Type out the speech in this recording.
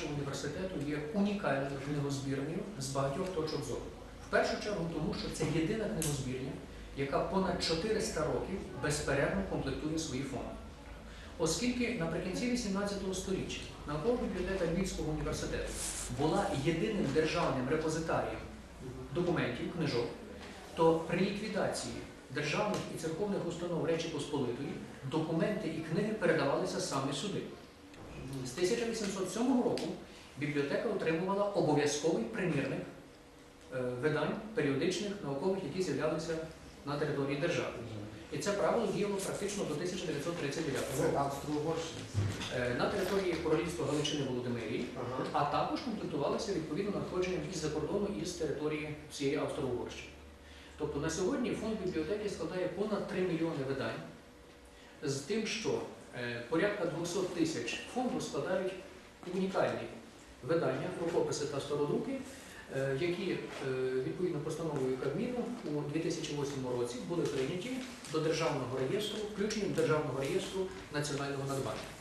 нашого університету є унікальною книгозбірнею з багатьох точок зору. В першу чергу, тому що це єдина книгозбірня, яка понад 400 років безперервно комплектує свої фонди. Оскільки наприкінці 18 століття наукова бібліотека Львівського університету була єдиним державним репозитарієм документів, книжок, то при ліквідації державних і церковних установ Речі Посполитої документи і книги передавалися саме сюди. З 1807 року бібліотека отримувала обов'язковий примірник е, видань періодичних наукових, які з'являлися на території держави. І це правило діяло практично до 1939 року. Е, На території Королівства Галичини Володимирії, Ага. а також комплектувалися відповідно надходженням із-за кордону і з території всієї Австро-Угорщини. Тобто на сьогодні фонд бібліотеки складає понад 3 мільйони видань, з тим, що е, порядка 200 тисяч фонду складають унікальні видання, рукописи та стародруки, е, які е, відповідно постановою Кабміну у 2008 році були прийняті до державного реєстру, включенням державного реєстру національного надбання.